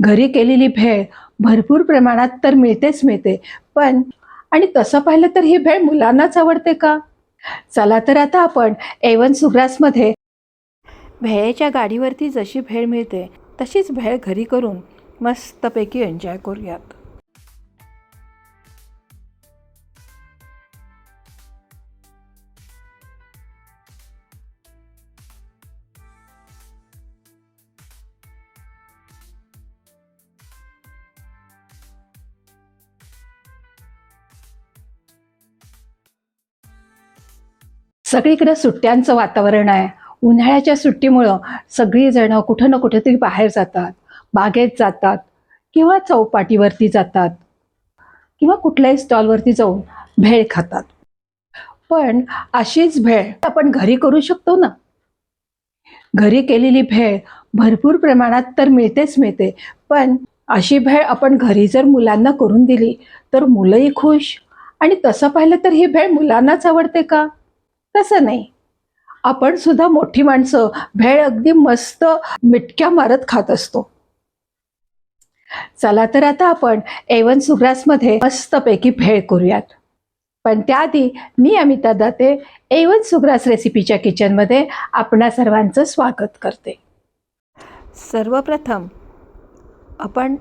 घरी केलेली भेळ भरपूर प्रमाणात तर मिळतेच मिळते. पण आणि तसं पाहिलं तर ही भेळ मुलांनाच आवडते का? चला तर आता आपण एवन सुग्रासमध्ये भेळेच्या गाडीवरती जशी भेळ मिळते तशीच भेळ घरी करून मस्तपैकी एन्जॉय करूयात. सगळीकडे सुट्ट्यांचं वातावरण आहे. उन्हाळ्याच्या सुट्टीमुळं सगळीजणं कुठं ना कुठेतरी बाहेर जातात. बागेत जातात किंवा चौपाटीवरती जातात किंवा कुठल्याही स्टॉलवरती जाऊन भेळ खातात. पण अशीच भेळ आपण घरी करू शकतो ना? घरी केलेली भेळ भरपूर प्रमाणात तर मिळतेच मिळते. पण अशी भेळ आपण घरी जर मुलांना करून दिली तर मुलंही खुश. आणि तसं पाहिलं तर ही भेळ मुलांनाच आवडते का? तसं नाही. आपण सुद्धा मोठी माणसं भेळ अगदी मस्त मिटक्या मारत खात असतो. चला तर आता आपण एवन सुग्रासमध्ये मस्तपैकी भेळ करूयात. पण त्याआधी मी अमिता दाते एवन सुग्रास रेसिपीच्या किचनमध्ये आपणा सर्वांचं स्वागत करते. सर्वप्रथम आपण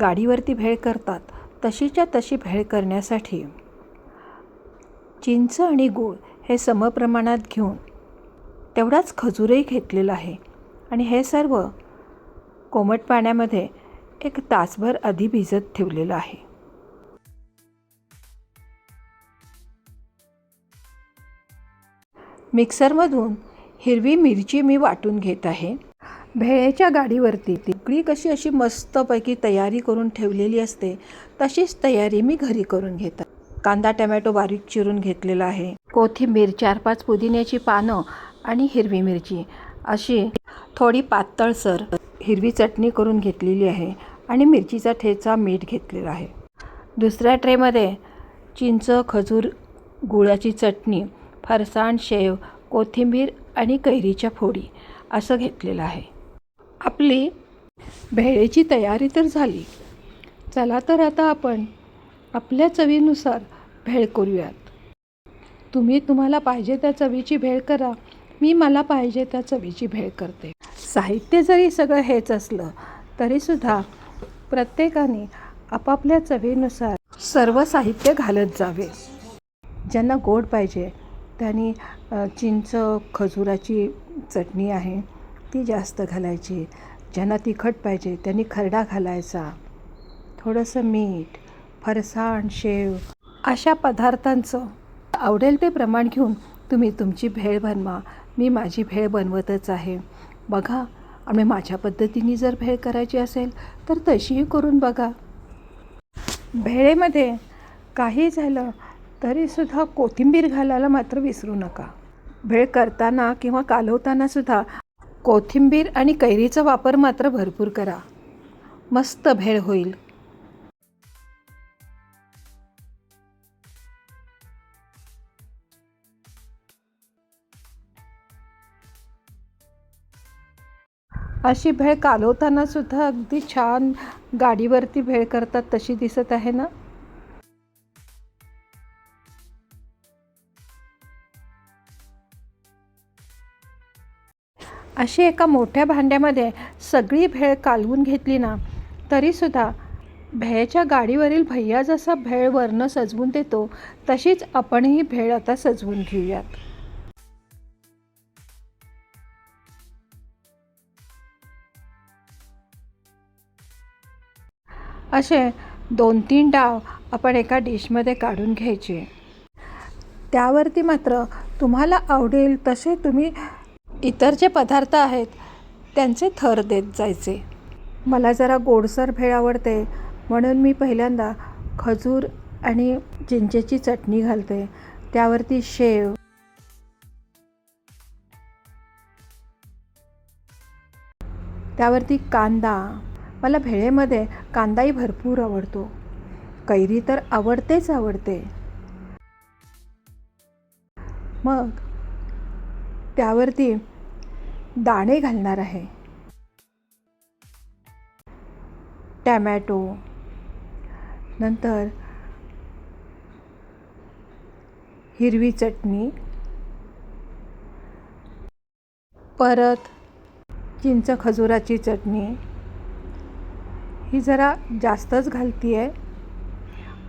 गाडीवरती भेळ करतात तशीच्या तशी भेळ करण्यासाठी चिंच आणि गूळ हे समप्रमाणात घेऊन तेवढाच खजूरही घेतलेला आहे. आणि हे सर्व कोमट पाण्यामध्ये एक तासभर आधी भिजत ठेवलेलं आहे. मिक्सरमधून हिरवी मिरची मी वाटून घेत आहे. भेळेच्या गाडीवरती तिकडी कशी अशी मस्तपैकी तयारी करून ठेवलेली असते तशीच तयारी मी घरी करून घेत कांदा टमॅटो बारीक चिरून घेतलेला आहे. कोथिंबीर चार पाच पुदिन्याची पानं आणि हिरवी मिरची. अशी थोडी पातळसर हिरवी चटणी करून घेतलेली आहे आणि मिरचीचा ठेचा मीठ घेतलेला आहे. दुसऱ्या ट्रेमध्ये चिंच खजूर गुळाची चटणी फरसाण शेव कोथिंबीर आणि कैरीच्या फोडी असं घेतलेलं आहे. आपली भेळेची तयारी तर झाली. चला तर आता आपण आपल्या चवीनुसार भेळ करूयात. तुम्ही तुम्हाला पाहिजे त्या चवीची भेळ करा मी मला पाहिजे त्या चवीची भेळ करते. साहित्य जरी सगळं हेच असलं तरीसुद्धा प्रत्येकाने आपापल्या चवीनुसार सर्व साहित्य घालत जावे. ज्यांना गोड पाहिजे त्यांनी चिंच खजुराची चटणी आहे ती जास्त घालायची. ज्यांना तिखट पाहिजे त्यांनी खरडा घालायचा. थोडंसं मीठ फरसाण शेव अशा पदार्थांचं आवडेल ते प्रमाण घेऊन तुम्ही तुमची भेळ बनवा. मी माझी भेळ बनवतच आहे. बघा आणि माझ्या पद्धतीने जर भेळ करायची असेल तर तशीही करून बघा. भेळेमध्ये काही झालं तरीसुद्धा कोथिंबीर घालायला मात्र विसरू नका. भेळ करताना किंवा कालवताना सुद्धा कोथिंबीर आणि कैरीचा वापर मात्र भरपूर करा. मस्त भेळ होईल. अशी भेळ कालवताना सुद्धा अगदी छान गाडीवरती भेळ करतात तशी दिसत आहे ना? अशी एका मोठ्या भांड्यामध्ये सगळी भेळ कालवून घेतली ना तरीसुद्धा भेळच्या गाडीवरील भैया जसा भेळ वरनं सजवून देतो तशीच आपणही भेळ आता सजवून घेऊयात. असे दोन तीन डाव आपण एका डिशमध्ये काढून घ्यायचे. त्यावरती मात्र तुम्हाला आवडेल तसे तुम्ही इतर जे पदार्थ आहेत त्यांचे थर देत जायचे. मला जरा गोडसर भेळ आवडते म्हणून मी पहिल्यांदा खजूर आणि चिंचेची चटणी घालते. त्यावरती शेव. त्यावरती कांदा. मला भेळेमध्ये कांदाही भरपूर आवडतो. कैरी तर आवडतेच आवडते. मग त्यावरती दाणे घालणार आहे. टॅमॅटो. नंतर हिरवी चटणी. परत चिंच खजुराची चटणी. ही जरा जास्तच घालती आहे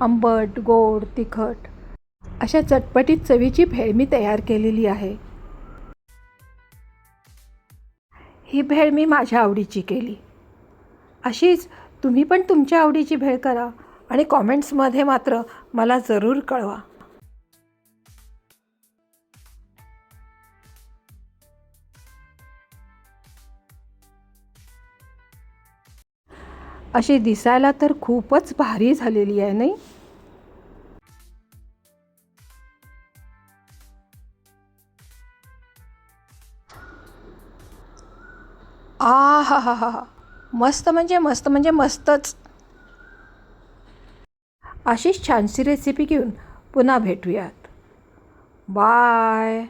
आंबट गोड तिखट. अशा चटपटीत चवीची भेळ मी तयार केलेली आहे. ही भेळ मी माझ्या आवडीची केली. अशीच तुम्ही पण तुमच्या आवडीची भेळ करा आणि कॉमेंट्समध्ये मात्र मला जरूर कळवा. अशी दिसायला तर खूपच भारी झालेली आहे नाही? आ हा हा हा मस्त म्हणजे मस्त म्हणजे मस्तच. अशीच छानशी रेसिपी घेऊन पुन्हा भेटूयात. बाय